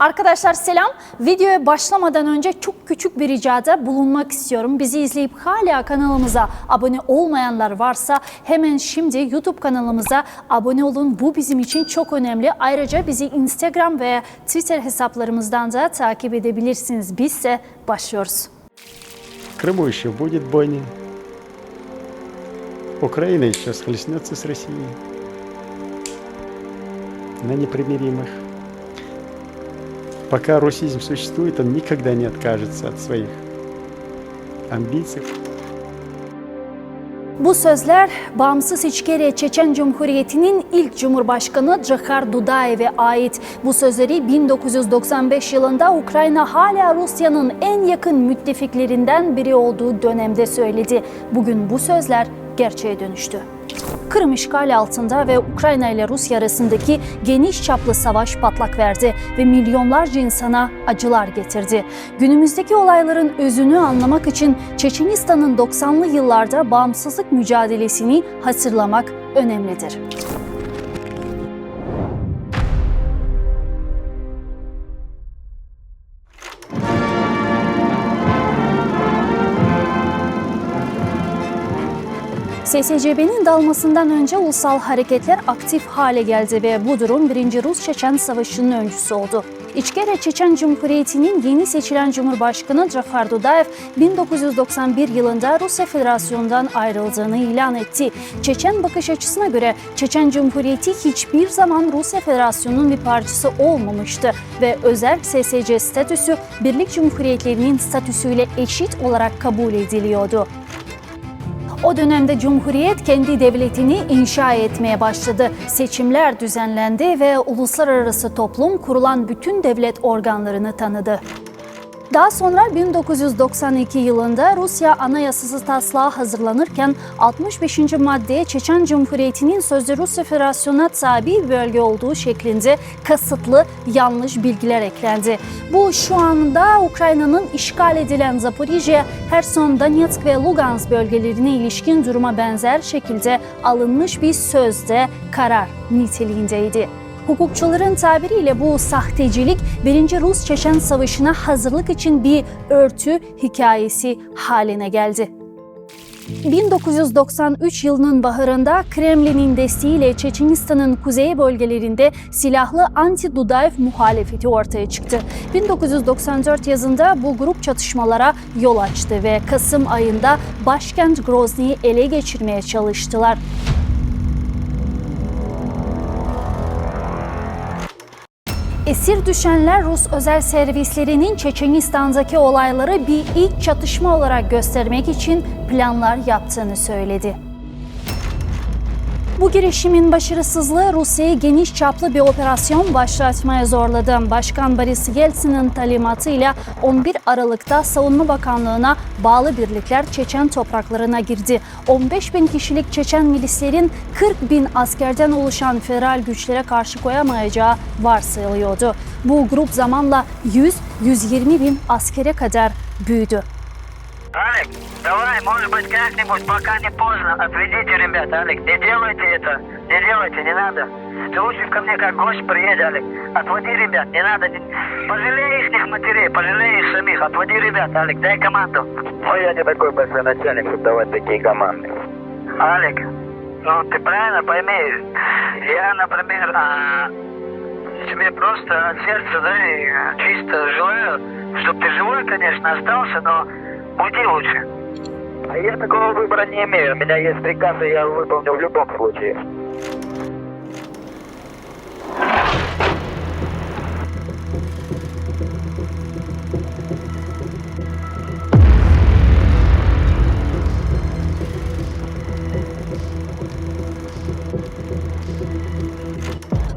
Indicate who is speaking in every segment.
Speaker 1: Arkadaşlar selam. Videoya başlamadan önce çok küçük bir ricada bulunmak istiyorum. Bizi izleyip hala kanalımıza abone olmayanlar varsa hemen şimdi YouTube kanalımıza abone olun. Bu bizim için çok önemli. Ayrıca bizi Instagram ve Twitter hesaplarımızdan da takip edebilirsiniz. Bizse başlıyoruz.
Speaker 2: В Крыму еще будет бойня. Украина еще схлестнется с Россией на непримиримых. Пока русизм существует, он никогда не откажется от своих амбиций.
Speaker 1: Bu sözler bağımsız İçkere Çeçen Cumhuriyeti'nin ilk Cumhurbaşkanı Cahar Dudayev'e ait. Bu sözleri 1995 yılında Ukrayna hala Rusya'nın en yakın müttefiklerinden biri olduğu dönemde söyledi. Bugün bu sözler gerçeğe dönüştü. Kırım işgali altında ve Ukrayna ile Rusya arasındaki geniş çaplı savaş patlak verdi ve milyonlarca insana acılar getirdi. Günümüzdeki olayların özünü anlamak için Çeçenistan'ın 90'lı yıllarda bağımsızlık mücadelesini hatırlamak önemlidir. SSCB'nin dalmasından önce ulusal hareketler aktif hale geldi ve bu durum 1. Rus-Çeçen Savaşı'nın öncüsü oldu. İçkere Çeçen Cumhuriyeti'nin yeni seçilen Cumhurbaşkanı Cahar Dudayev 1991 yılında Rusya Federasyonu'ndan ayrıldığını ilan etti. Çeçen bakış açısına göre Çeçen Cumhuriyeti hiçbir zaman Rusya Federasyonu'nun bir parçası olmamıştı ve özel SSC statüsü Birlik Cumhuriyetlerinin statüsüyle eşit olarak kabul ediliyordu. O dönemde Cumhuriyet kendi devletini inşa etmeye başladı. Seçimler düzenlendi ve uluslararası toplum kurulan bütün devlet organlarını tanıdı. Daha sonra 1992 yılında Rusya Anayasası taslağı hazırlanırken 65. maddeye Çeçen Cumhuriyeti'nin sözde Rusya Federasyonu'na tabi bölge olduğu şeklinde kasıtlı yanlış bilgiler eklendi. Bu şu anda Ukrayna'nın işgal edilen Zaporijye, Herson, Donetsk ve Lugansk bölgelerine ilişkin duruma benzer şekilde alınmış bir sözde karar niteliğindeydi. Hukukçuların tabiriyle bu sahtecilik 1. Rus-Çeçen Savaşı'na hazırlık için bir örtü hikayesi haline geldi. 1993 yılının baharında Kremlin'in desteğiyle Çeçenistan'ın kuzey bölgelerinde silahlı anti-Dudayev muhalefeti ortaya çıktı. 1994 yazında bu grup çatışmalara yol açtı ve Kasım ayında başkent Grozny'yi ele geçirmeye çalıştılar. Esir düşenler Rus özel servislerinin Çeçenistan'daki olayları bir ilk çatışma olarak göstermek için planlar yaptığını söyledi. Bu girişimin başarısızlığı Rusya'yı geniş çaplı bir operasyon başlatmaya zorladı. Başkan Boris Yeltsin'in talimatıyla 11 Aralık'ta Savunma Bakanlığı'na bağlı birlikler Çeçen topraklarına girdi. 15 bin kişilik Çeçen milislerin 40 bin askerden oluşan federal güçlere karşı koyamayacağı varsayılıyordu. Bu grup zamanla 100-120 bin askere kadar büyüdü.
Speaker 3: Давай, может быть, как-нибудь, пока не поздно, отведите ребят, Алик, не делайте это, не делайте, не надо. Ты лучше ко мне как гость приедь, Алик, отводи ребят, не надо, не... пожалей их матерей, пожалей их самих, отводи ребят, Алик, дай команду.
Speaker 4: Ну, я не такой большой начальник, чтобы давать такие команды.
Speaker 3: Алик, ну ты правильно пойми, я, например, а, тебе просто от сердца, да, и чисто желаю, чтобы ты живой, конечно, остался, но уйди лучше.
Speaker 4: Я такого выбора не имею. У меня есть приказ, и я выполню в любом случае.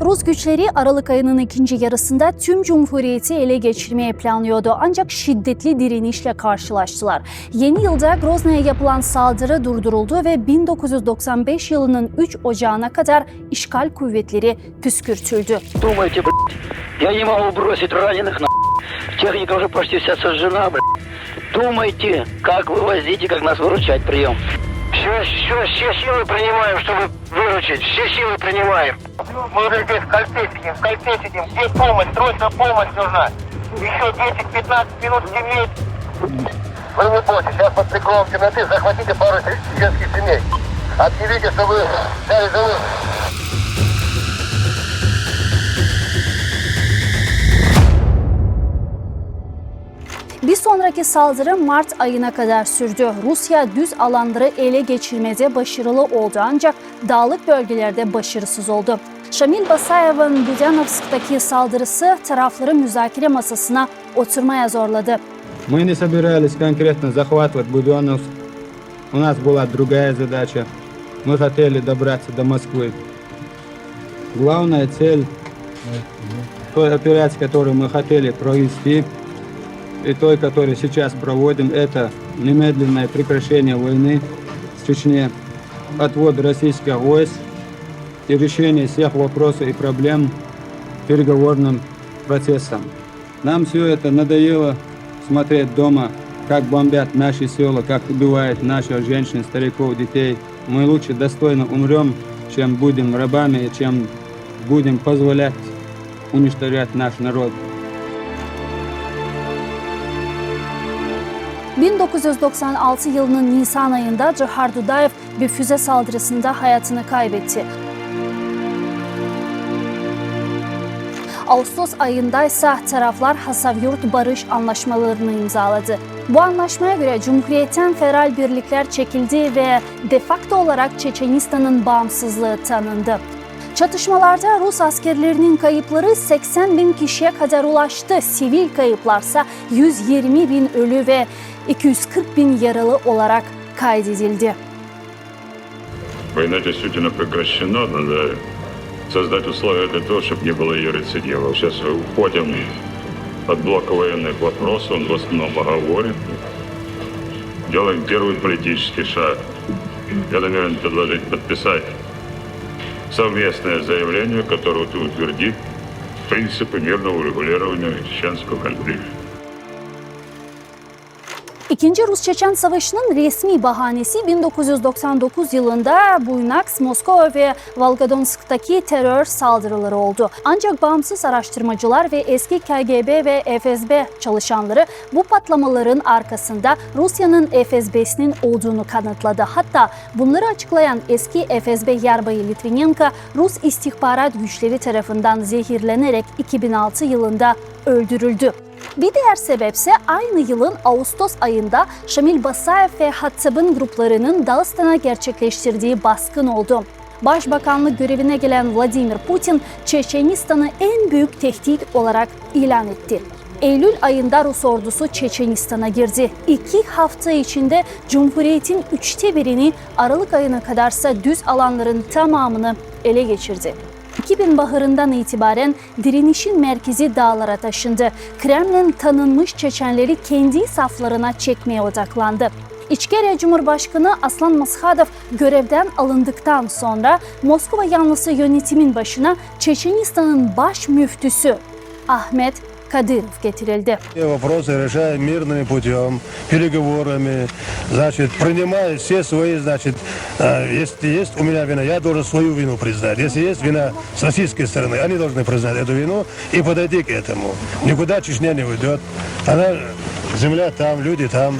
Speaker 1: Rus güçleri Aralık ayının ikinci yarısında tüm Cumhuriyeti ele geçirmeye planlıyordu ancak şiddetli direnişle karşılaştılar. Yeni yılda Grozny'e yapılan saldırı durduruldu ve 1995 yılının 3 Ocağı'na kadar işgal kuvvetleri püskürtüldü.
Speaker 5: Думаете, блядь, я не могу бросить раненых на Техника уже почти вся сожжена, блядь. Думайте, как вывозить и как нас выручать, прием.
Speaker 3: Все, все, все силы принимаем, чтобы выручить, все силы принимаем.
Speaker 4: Мы уже здесь в сидим, в кольце сидим. Где помощь? Срочно помощь нужна. Еще 10-15 минут темнеет. Вы не бойтесь, сейчас под прикрывом темноты захватите пару чеченских семей. Объявите, что вы взяли живых.
Speaker 1: Bir sonraki saldırı Mart ayına kadar sürdü. Rusya düz alanları ele geçirmede başarılı oldu ancak dağlık bölgelerde başarısız oldu. Şamil Basayev'in Budyanovsk'taki saldırısı tarafları müzakere masasına oturmaya zorladı.
Speaker 6: Мы не собирались конкретно захватывать Буденновск. У нас была другая задача. Мы хотели добраться до Москвы. Главная цель той операции, которую мы хотели провести, и той, которую сейчас проводим, это немедленное прекращение войны в Чечне, отвод российских войск и решение всех вопросов и проблем переговорным процессом. Нам все это надоело смотреть дома, как бомбят наши села, как убивают наших женщин, стариков, детей. Мы лучше достойно умрем, чем будем рабами, чем будем позволять уничтожать наш народ.
Speaker 1: 1996 yılının Nisan ayında Cihar Dudayev bir füze saldırısında hayatını kaybetti. Ağustos ayında ise taraflar Hasavyurt Barış Anlaşmalarını imzaladı. Bu anlaşmaya göre Cumhuriyet'ten federal birlikler çekildi ve de facto olarak Çeçenistan'ın bağımsızlığı tanındı. Çatışmalarda Rus askerlerinin kayıpları 80 bin kişiye kadar ulaştı. Sivil kayıplarsa 120 bin ölü ve 240 bin yaralı olarak kaydedildi.
Speaker 7: Война действительно прекращена, надо создать условия для того, чтобы не было ее рецидива. Сейчас уходим от блока военных вопросов, он в основном оговорен. Делаем первый политический шаг. Я намерен предложить подписать совместное заявление, которое утвердит принципы мирного урегулирования чеченского конфликта.
Speaker 1: İkinci Rus-Çeçen Savaşı'nın resmi bahanesi 1999 yılında Buynaks, Moskova ve Volgodonsk'taki terör saldırıları oldu. Ancak bağımsız araştırmacılar ve eski KGB ve FSB çalışanları bu patlamaların arkasında Rusya'nın FSB'sinin olduğunu kanıtladı. Hatta bunları açıklayan eski FSB Yarbayı Litvinenko Rus istihbarat güçleri tarafından zehirlenerek 2006 yılında öldürüldü. Bir diğer sebepse aynı yılın Ağustos ayında Şamil Basayev ve Hattab'ın gruplarının Dağıstan'a gerçekleştirdiği baskın oldu. Başbakanlık görevine gelen Vladimir Putin, Çeçenistan'ı en büyük tehdit olarak ilan etti. Eylül ayında Rus ordusu Çeçenistan'a girdi. İki hafta içinde Cumhuriyet'in üçte birini Aralık ayına kadarsa düz alanların tamamını ele geçirdi. 2000 baharından itibaren direnişin merkezi dağlara taşındı. Kremlin tanınmış Çeçenleri kendi saflarına çekmeye odaklandı. İçkerya Cumhurbaşkanı Aslan Maskhadov görevden alındıktan sonra Moskova yanlısı yönetimin başına Çeçenistan'ın baş müftüsü Ahmet Kadyrov getirildi.
Speaker 8: Вопросы решаем мирным путем, переговорами, значит, принимая все свои, значит, э, если есть у меня вина, я должен свою вину признать. Если есть вина с российской стороны, они должны признать эту вину и подойти к этому. Никуда Чечня не уйдет. Она, земля там, люди там.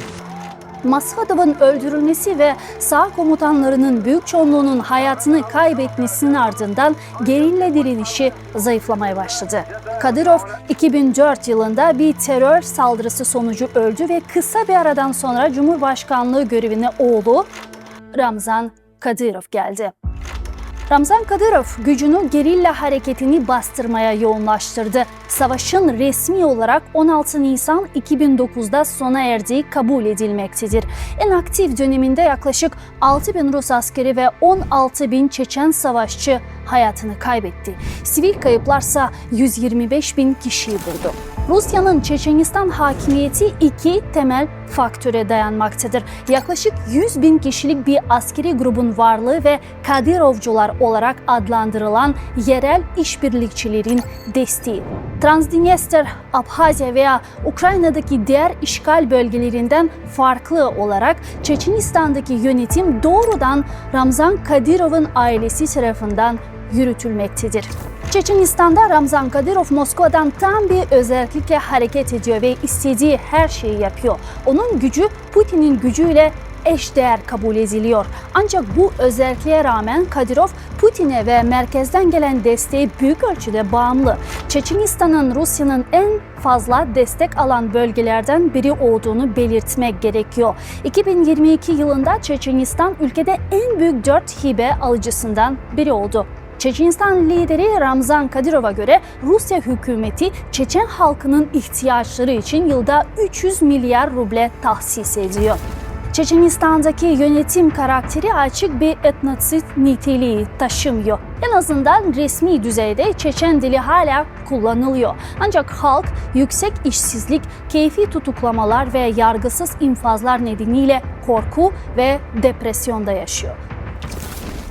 Speaker 1: Maskhadov'un öldürülmesi ve sağ komutanlarının büyük çoğunluğunun hayatını kaybetmesinin ardından gerilla direnişi zayıflamaya başladı. Kadyrov 2004 yılında bir terör saldırısı sonucu öldü ve kısa bir aradan sonra Cumhurbaşkanlığı görevine oğlu Ramzan Kadyrov geldi. Ramzan Kadyrov gücünü gerilla hareketini bastırmaya yoğunlaştırdı. Savaşın resmi olarak 16 Nisan 2009'da sona erdiği kabul edilmektedir. En aktif döneminde yaklaşık 6 bin Rus askeri ve 16 bin Çeçen savaşçı hayatını kaybetti. Sivil kayıplarsa 125 bin kişiyi buldu. Rusya'nın Çeçenistan hakimiyeti iki temel faktöre dayanmaktadır. Yaklaşık 100 bin kişilik bir askeri grubun varlığı ve Kadirovcular olarak adlandırılan yerel işbirlikçilerin desteği. Transdniester, Abhazya veya Ukrayna'daki diğer işgal bölgelerinden farklı olarak Çeçenistan'daki yönetim doğrudan Ramzan Kadirov'un ailesi tarafından yürütülmektedir. Çeçenistan'da Ramzan Kadyrov Moskova'dan tam bir özellikle hareket ediyor ve istediği her şeyi yapıyor. Onun gücü Putin'in gücüyle eşdeğer kabul ediliyor. Ancak bu özelliğe rağmen Kadyrov Putin'e ve merkezden gelen desteği büyük ölçüde bağımlı. Çeçenistan'ın Rusya'nın en fazla destek alan bölgelerden biri olduğunu belirtmek gerekiyor. 2022 yılında Çeçenistan ülkede en büyük 4 hibe alıcısından biri oldu. Çeçenistan lideri Ramzan Kadyrov'a göre Rusya hükümeti Çeçen halkının ihtiyaçları için yılda 300 milyar ruble tahsis ediyor. Çeçenistan'daki yönetim karakteri açık bir etnosit niteliği taşımıyor. En azından resmi düzeyde Çeçen dili hala kullanılıyor. Ancak halk yüksek işsizlik, keyfi tutuklamalar ve yargısız infazlar nedeniyle korku ve depresyonda yaşıyor.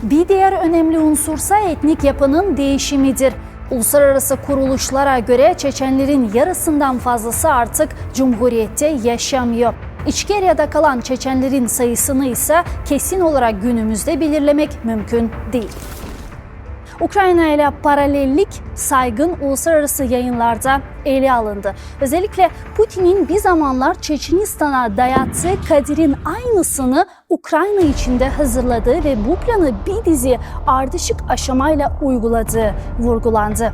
Speaker 1: Bir diğer önemli unsursa etnik yapının değişimidir. Uluslararası kuruluşlara göre Çeçenlerin yarısından fazlası artık Cumhuriyet'te yaşamıyor. İçkerya'da kalan Çeçenlerin sayısını ise kesin olarak günümüzde belirlemek mümkün değil. Ukrayna ile paralellik saygın uluslararası yayınlarda ele alındı. Özellikle Putin'in bir zamanlar Çeçenistan'a dayattığı Kadir'in aynısını Ukrayna içinde hazırladığı ve bu planı bir dizi ardışık aşamayla uyguladığı vurgulandı.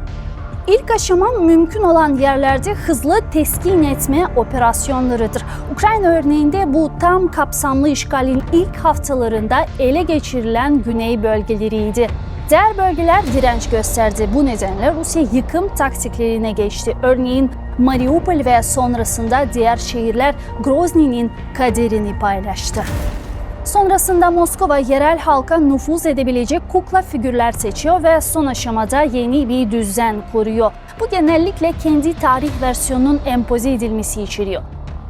Speaker 1: İlk aşama mümkün olan yerlerde hızlı teskin etme operasyonlarıdır. Ukrayna örneğinde bu tam kapsamlı işgalin ilk haftalarında ele geçirilen güney bölgeleriydi. Diğer bölgeler direnç gösterdi. Bu nedenle Rusya yıkım taktiklerine geçti. Örneğin Mariupol ve sonrasında diğer şehirler Grozny'nin kaderini paylaştı. Sonrasında Moskova yerel halka nüfuz edebilecek kukla figürler seçiyor ve son aşamada yeni bir düzen kuruyor. Bu genellikle kendi tarih versiyonunun empoze edilmesi içeriyor.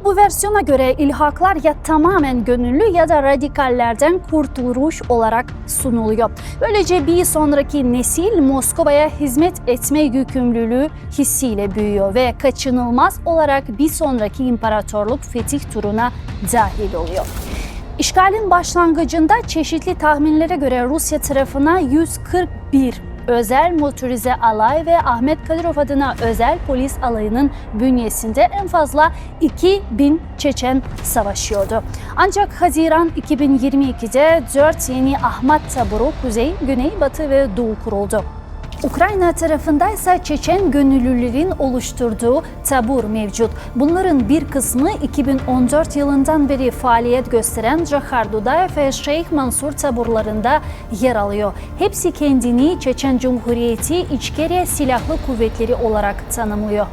Speaker 1: Bu versiyona göre ilhaklar ya tamamen gönüllü ya da radikallerden kurtuluş olarak sunuluyor. Böylece bir sonraki nesil Moskova'ya hizmet etme yükümlülüğü hissiyle büyüyor ve kaçınılmaz olarak bir sonraki imparatorluk fetih turuna dahil oluyor. İşgalin başlangıcında çeşitli tahminlere göre Rusya tarafına 141 özel motorize alay ve Ahmet Kadyrov adına özel polis alayının bünyesinde en fazla 2000 Çeçen savaşıyordu. Ancak Haziran 2022'de 4 yeni Ahmet taburu Kuzey, Güney, Batı ve Doğu kuruldu. Ukrayna tarafında ise Çeçen gönüllülerin oluşturduğu tabur mevcut. Bunların bir kısmı 2014 yılından beri faaliyet gösteren Cahar Dudayev ve Şeyh Mansur taburlarında yer alıyor. Hepsi kendini Çeçen Cumhuriyeti İçkeriye Silahlı Kuvvetleri olarak tanımlıyor.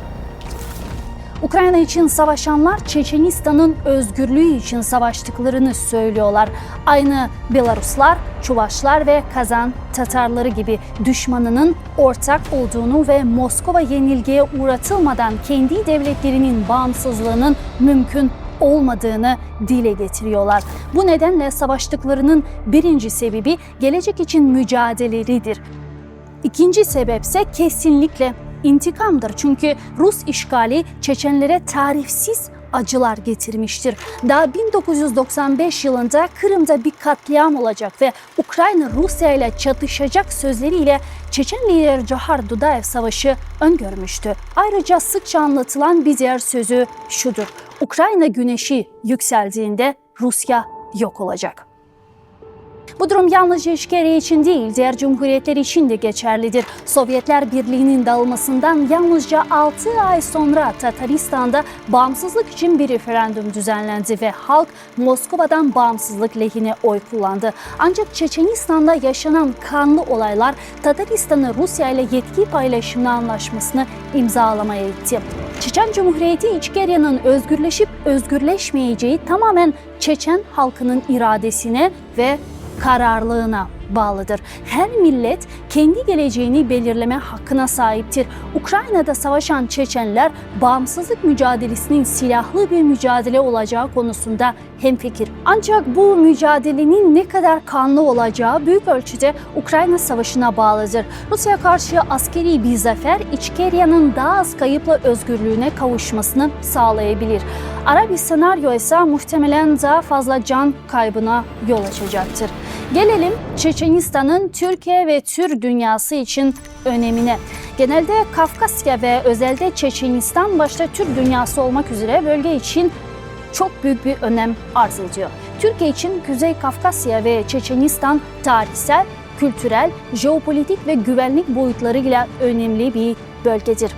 Speaker 1: Ukrayna için savaşanlar Çeçenistan'ın özgürlüğü için savaştıklarını söylüyorlar. Aynı Belaruslar, Çuvaşlar ve Kazan Tatarları gibi düşmanının ortak olduğunu ve Moskova yenilgiye uğratılmadan kendi devletlerinin bağımsızlığının mümkün olmadığını dile getiriyorlar. Bu nedenle savaştıklarının birinci sebebi gelecek için mücadeleleridir. İkinci sebepse kesinlikle intikamdır. Çünkü Rus işgali Çeçenlere tarifsiz acılar getirmiştir. Daha 1995 yılında Kırım'da bir katliam olacak ve Ukrayna Rusya ile çatışacak sözleriyle Çeçen lider Cahar Dudayev savaşı öngörmüştü. Ayrıca sıkça anlatılan bir diğer sözü şudur. Ukrayna güneşi yükseldiğinde Rusya yok olacak. Bu durum yalnızca İşkeriye için değil, diğer cumhuriyetler için de geçerlidir. Sovyetler Birliği'nin dağılmasından yalnızca 6 ay sonra Tataristan'da bağımsızlık için bir referandum düzenlendi ve halk Moskova'dan bağımsızlık lehine oy kullandı. Ancak Çeçenistan'da yaşanan kanlı olaylar Tataristan'ı Rusya ile yetki paylaşımı anlaşmasını imzalamaya itti. Çeçen Cumhuriyeti İçkerya'nın özgürleşip özgürleşmeyeceği tamamen Çeçen halkının iradesine ve kararlılığına bağlıdır. Her millet kendi geleceğini belirleme hakkına sahiptir. Ukrayna'da savaşan Çeçenler bağımsızlık mücadelesinin silahlı bir mücadele olacağı konusunda hemfikir. Ancak bu mücadelenin ne kadar kanlı olacağı büyük ölçüde Ukrayna Savaşı'na bağlıdır. Rusya karşı askeri bir zafer İçkerya'nın daha az kayıpla özgürlüğüne kavuşmasını sağlayabilir. Ara bir senaryo ise muhtemelen daha fazla can kaybına yol açacaktır. Gelelim Çeçenistan'ın Türkiye ve Türk dünyası için önemine. Genelde Kafkasya ve özelde Çeçenistan başta Türk dünyası olmak üzere bölge için çok büyük bir önem arz ediyor. Türkiye için Kuzey Kafkasya ve Çeçenistan tarihsel, kültürel, jeopolitik ve güvenlik boyutlarıyla önemli bir bölgedir.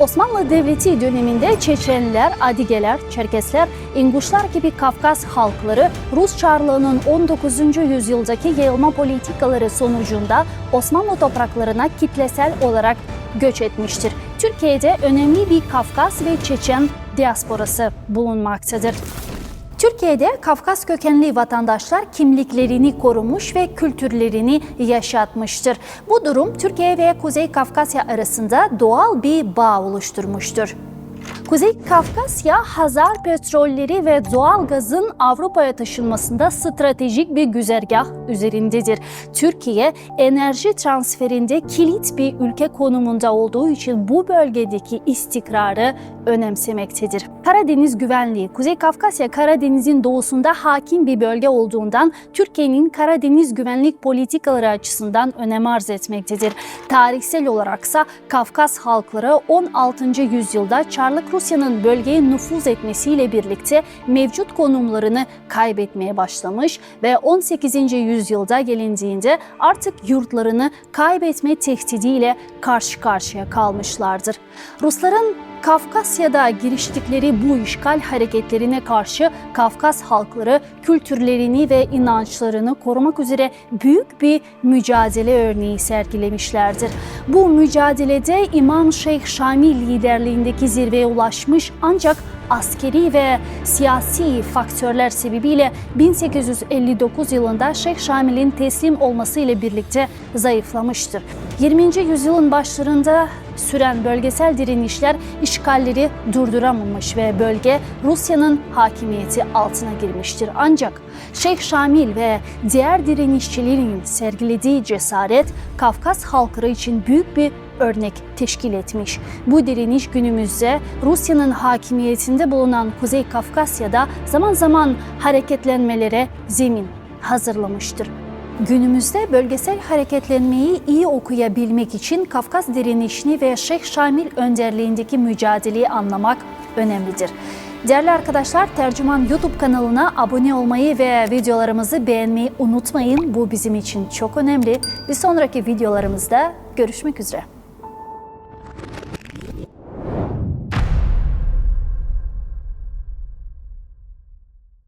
Speaker 1: Osmanlı Devleti döneminde Çeçenler, Adigeler, Çerkesler, İnguşlar gibi Kafkas halkları Rus Çarlığı'nın 19. yüzyıldaki yayılma politikaları sonucunda Osmanlı topraklarına kitlesel olarak göç etmiştir. Türkiye'de önemli bir Kafkas ve Çeçen diasporası bulunmaktadır. Türkiye'de Kafkas kökenli vatandaşlar kimliklerini korumuş ve kültürlerini yaşatmıştır. Bu durum Türkiye ve Kuzey Kafkasya arasında doğal bir bağ oluşturmuştur. Kuzey Kafkasya, Hazar petrolleri ve doğal gazın Avrupa'ya taşınmasında stratejik bir güzergah üzerindedir. Türkiye, enerji transferinde kilit bir ülke konumunda olduğu için bu bölgedeki istikrarı önemsemektedir. Karadeniz güvenliği, Kuzey Kafkasya Karadeniz'in doğusunda hakim bir bölge olduğundan Türkiye'nin Karadeniz güvenlik politikaları açısından önem arz etmektedir. Tarihsel olaraksa Kafkas halkları 16. yüzyılda Çarlık Rusya'nın bölgeye nüfuz etmesiyle birlikte mevcut konumlarını kaybetmeye başlamış ve 18. yüzyılda gelindiğinde artık yurtlarını kaybetme tehdidiyle karşı karşıya kalmışlardır. Rusların Kafkasya'da giriştikleri bu işgal hareketlerine karşı Kafkas halkları kültürlerini ve inançlarını korumak üzere büyük bir mücadele örneği sergilemişlerdir. Bu mücadelede İmam Şeyh Şamil liderliğindeki zirveye ulaşmış ancak askeri ve siyasi faktörler sebebiyle 1859 yılında Şeyh Şamil'in teslim olması ile birlikte zayıflamıştır. 20. yüzyılın başlarında süren bölgesel direnişler işgalleri durduramamış ve bölge Rusya'nın hakimiyeti altına girmiştir. Ancak Şeyh Şamil ve diğer direnişçilerin sergilediği cesaret Kafkas halkları için büyük bir örnek teşkil etmiş. Bu direniş günümüzde Rusya'nın hakimiyetinde bulunan Kuzey Kafkasya'da zaman zaman hareketlenmelere zemin hazırlamıştır. Günümüzde bölgesel hareketlenmeyi iyi okuyabilmek için Kafkas direnişini ve Şeyh Şamil önderliğindeki mücadeleyi anlamak önemlidir. Değerli arkadaşlar, Tercüman YouTube kanalına abone olmayı ve videolarımızı beğenmeyi unutmayın. Bu bizim için çok önemli. Bir sonraki videolarımızda görüşmek üzere.